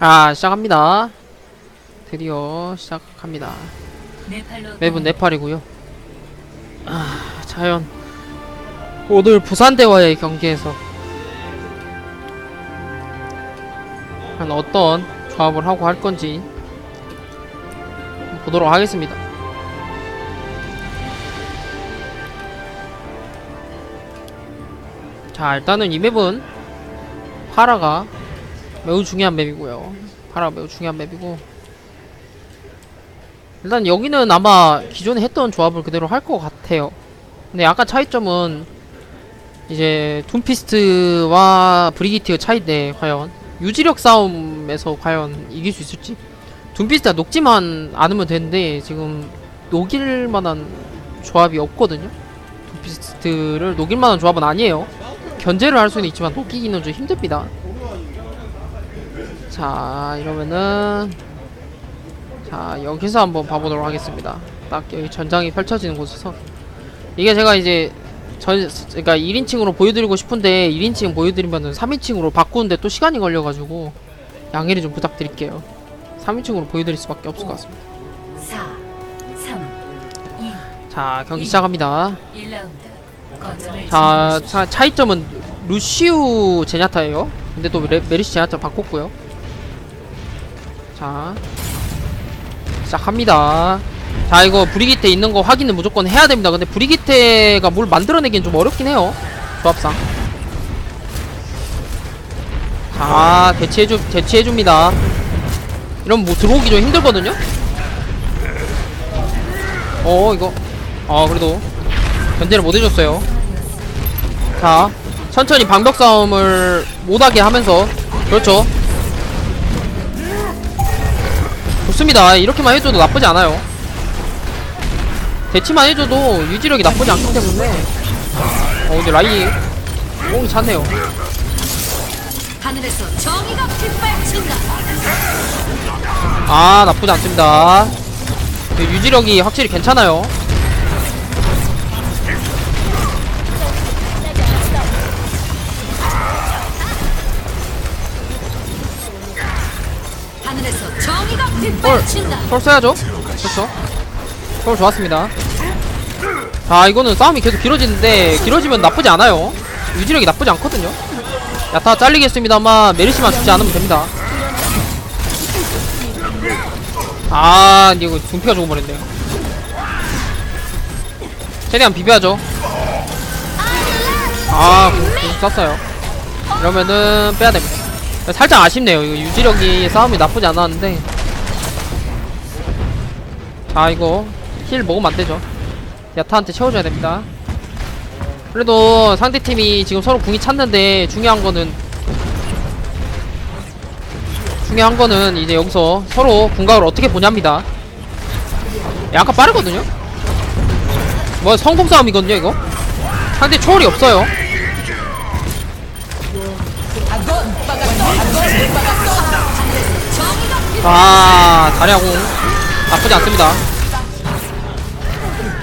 아 시작합니다. 드디어 시작합니다. 맵은 네팔이고요. 아 자연. 오늘 부산대와의 경기에서 한 어떤 조합을 하고 할 건지 보도록 하겠습니다. 자 일단은 이 맵은 파라가 매우 중요한 맵이고요. 파라 매우 중요한 맵이고 일단 여기는 아마 기존에 했던 조합을 그대로 할 것 같아요. 근데 약간 차이점은 이제 둠피스트와 브리기트의 차이인데 과연 유지력 싸움에서 과연 이길 수 있을지 둠피스트가 녹지만 않으면 되는데 지금 녹일 만한 조합이 없거든요. 둠피스트를 녹일 만한 조합은 아니에요. 견제를 할 수는 있지만 녹이기는 좀 힘듭니다. 자 이러면은 자 여기서 한번 봐보도록 하겠습니다. 딱 여기 전장이 펼쳐지는 곳에서. 이게 제가 이제 전 그러니까 1인칭으로 보여드리고 싶은데 1인칭 보여드리면은 3인칭으로 바꾸는데 또 시간이 걸려가지고 양해를 좀 부탁드릴게요. 3인칭으로 보여드릴 수밖에 없을 것 같습니다. 4, 3, 자 경기 시작합니다. 1라운드. 거점을 자 차, 차이점은 루시우 제냐타예요. 근데 또 레, 메리시 제냐타 바꿨고요 자. 시작합니다. 자 이거 브리기테 있는 거 확인을 무조건 해야 됩니다. 근데 브리기테가 뭘 만들어내기는 좀 어렵긴 해요. 조합상. 자 대치해주 대치해줍니다. 이러면 뭐 들어오기 좀 힘들거든요? 어 이거. 아 그래도 견제를 못 해줬어요. 자 천천히 방벽 싸움을 못하게 하면서. 그렇죠 좋습니다. 이렇게만 해줘도 나쁘지 않아요. 대치만 해줘도 유지력이 나쁘지 않기 때문에. 어 근데 라이 뽕이 찼네요. 아 나쁘지 않습니다. 그 유지력이 확실히 괜찮아요 빗발친다. 서울 써야죠? 그렇죠. 서울 좋았습니다. 자 이거는 싸움이 계속 길어지는데 길어지면 나쁘지 않아요. 유지력이 나쁘지 않거든요. 야타 잘리겠습니다만 메르시만 죽지 않으면 됩니다. 아 이거 둠피가 죽어버렸네요 최대한 비벼야죠. 아공 썼어요. 이러면은 빼야됩니다. 살짝 아쉽네요. 이거 유지력이 싸움이 나쁘지 않았는데 자 이거 힐 먹으면 안되죠. 야타한테 채워줘야 됩니다. 그래도 상대팀이 지금 서로 궁이 찼는데 중요한 거는 중요한 거는 이제 여기서 서로 궁각을 어떻게 보냐입니다. 약간 빠르거든요? 뭐 성공 싸움이거든요 이거? 상대 초월이 없어요. 아 자리하고 나쁘지 않습니다.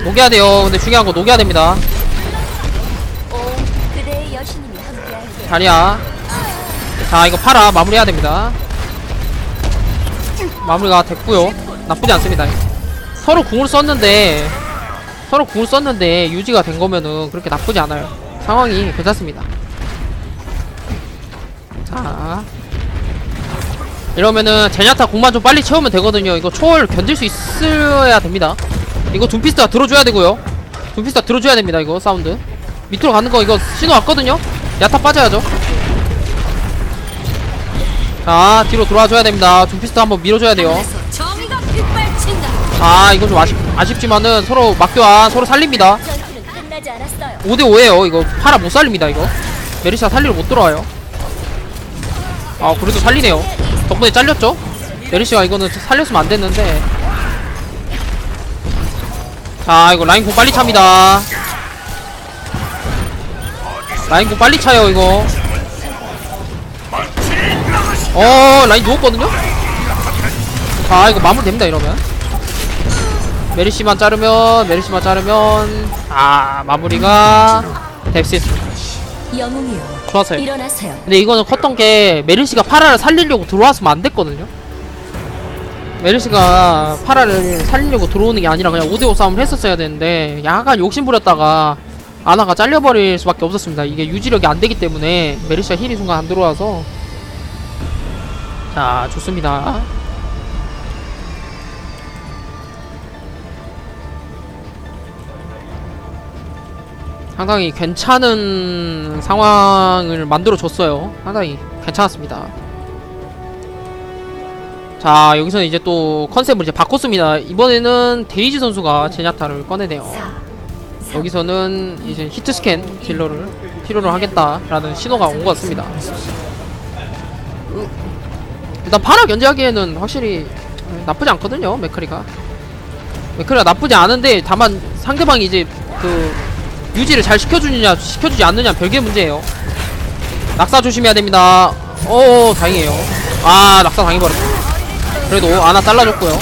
녹여야 돼요. 근데 중요한 거 녹여야 됩니다. 자리야. 자 이거 팔아. 마무리해야 됩니다. 마무리가 됐고요. 나쁘지 않습니다. 서로 궁을 썼는데 서로 궁을 썼는데 유지가 된 거면은 그렇게 나쁘지 않아요. 상황이 괜찮습니다. 자 이러면은 제냐타 궁만 좀 빨리 채우면 되거든요. 이거 초월 견딜 수 있어야 됩니다. 이거 둠피스트가 들어줘야 되고요. 둠피스트가 들어줘야 됩니다 이거 사운드. 밑으로 가는 거 이거 신호 왔거든요? 야타 빠져야죠. 자 뒤로 돌아줘야 됩니다. 둠피스트 한번 밀어줘야 돼요. 아 이거 좀 아쉽, 아쉽지만은 서로 막교환 서로 살립니다. 전투는 끝나지 않았어요. 5대5에요 이거. 파라 못 살립니다 이거. 메리샤 살리러 못 들어와요. 아 그래도 살리네요 덕분에 잘렸죠? 메리샤가 이거는 살렸으면 안 됐는데. 자 이거 라인 공 빨리 찹니다. 라인 공 빨리 차요 이거. 어 라인 누웠거든요? 자 이거 마무리 됩니다 이러면. 메리시만 자르면 메리시만 자르면. 아 마무리가 있습니다 영웅이요. 좋았어요 일어나세요. 근데 이거는 컸던 게 메르시가 파라를 살리려고 들어왔으면 안 됐거든요. 메르시가 파라를 살리려고 들어오는 게 아니라 그냥 5대5 싸움을 했었어야 되는데 약간 욕심 부렸다가 아나가 잘려버릴 수밖에 없었습니다. 이게 유지력이 안 되기 때문에 메르시가 힐이 순간 안 들어와서 자 좋습니다. 상당히 괜찮은 상황을 만들어 줬어요. 상당히 괜찮았습니다. 자, 여기서는 이제 또 컨셉을 이제 바꿨습니다. 이번에는 데이지 선수가 제냐타를 꺼내네요. 여기서는 이제 히트 스캔 딜러를 필요로 하겠다라는 신호가 온 것 같습니다. 으, 일단 파라 견제하기에는 확실히 나쁘지 않거든요, 맥크리가. 맥크리가 나쁘지 않은데 다만 상대방이 이제 그 유지를 잘 시켜주느냐 시켜주지 않느냐 별개 문제예요. 낙사 조심해야 됩니다. 오 다행이에요. 아 낙사 당해버렸다 그래도 아나 잘라줬고요.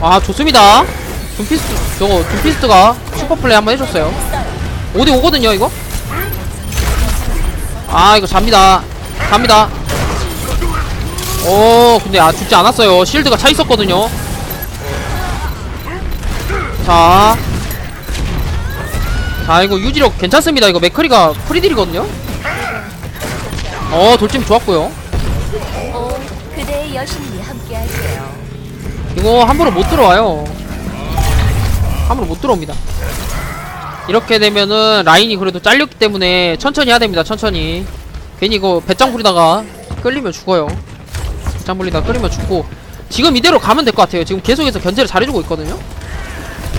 아 좋습니다. 둠피스트 저거 둠피스트가 슈퍼플레이 한번 해줬어요. 5대5거든요 이거? 아 이거 잡니다. 잡니다. 오 근데 아 죽지 않았어요. 실드가 차 있었거든요. 자 자 이거 유지력 괜찮습니다. 이거 맥커리가 프리딜이거든요. 어 돌진 좋았고요. 오, 그대의 여신님이 함께할게요. 이거 함부로 못 들어와요. 함부로 못 들어옵니다. 이렇게 되면은 라인이 그래도 잘렸기 때문에 천천히 해야 됩니다 천천히. 괜히 이거 배짱 부리다가 끌리면 죽어요. 배짱 부리다가 끌리면 죽고. 지금 이대로 가면 될 것 같아요. 지금 계속해서 견제를 잘해주고 있거든요.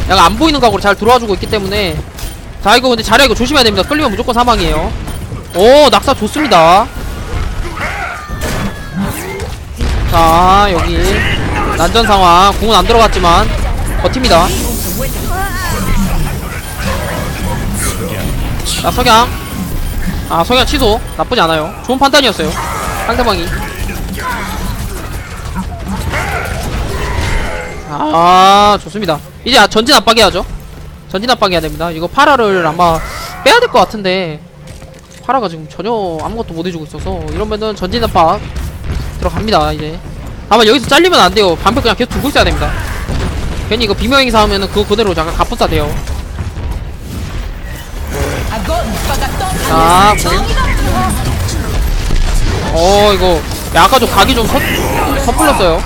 약간 안 보이는 각으로 잘 들어와주고 있기 때문에 자 이거 근데 잘해 이거 조심해야 됩니다. 끌리면 무조건 사망이에요. 오 낙사 좋습니다. 자 여기 난전 상황. 공은 안 들어갔지만 버팁니다. 자 석양. 아 석양 취소. 나쁘지 않아요. 좋은 판단이었어요. 상대방이. 아 좋습니다. 이제 아, 전진 압박 해야죠 전진 압박 해야 됩니다. 이거 파라를 아마 빼야 될 것 같은데 파라가 지금 전혀 아무것도 못 해주고 있어서 이러면은 전진 압박 들어갑니다 이제. 아마 여기서 잘리면 안 돼요. 반벽 그냥 계속 두고 있어야 됩니다. 괜히 이거 비명행위 싸우면은 그거 그대로 잠깐 갑분싸 돼요. 자 어 이거 야, 아까 좀 각이 좀 섣, 섣불렀어요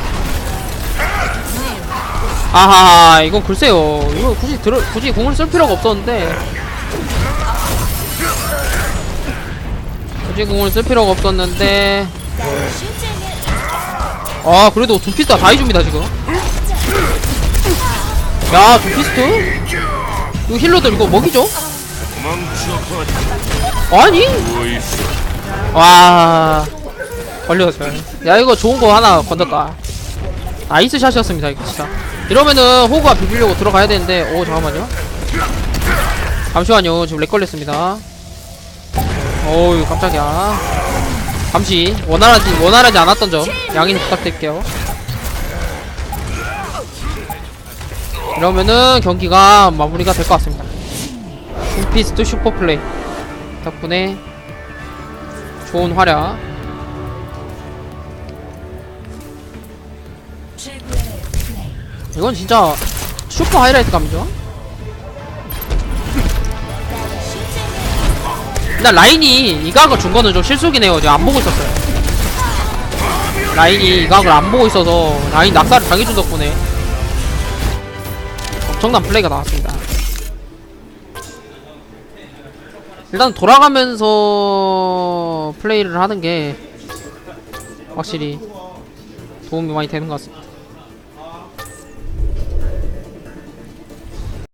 아하 이건 글쎄요. 이거 굳이 들어 굳이 공을 쓸 필요가 없었는데. 굳이 공을 쓸 필요가 없었는데. 아 그래도 두피스타 다 해줍니다 지금. 야 두피스트 이거 힐러들 이거 먹이죠? 아니? 와. 걸렸어요. 야 이거 좋은 거 하나 건졌다. 나이스 샷이었습니다 이거 진짜 이러면은 호구가 비비려고 들어가야 되는데 오 잠깐만요. 잠시만요. 지금 렉 걸렸습니다. 어우 깜짝이야. 잠시 원활하지 원활하지 않았던 점. 양해 부탁드릴게요. 이러면은 경기가 마무리가 될 것 같습니다. 둠피스트 슈퍼플레이. 덕분에 좋은 활약 이건 진짜 슈퍼 하이라이트 감이죠? 일단 라인이 이 각을 준 거는 좀 실수긴 해요. 제가 안 보고 있었어요. 라인이 이 각을 안 보고 있어서 라인 낙사를 당해준 덕분에 엄청난 플레이가 나왔습니다. 일단 돌아가면서 플레이를 하는 게 확실히 도움이 많이 되는 것 같습니다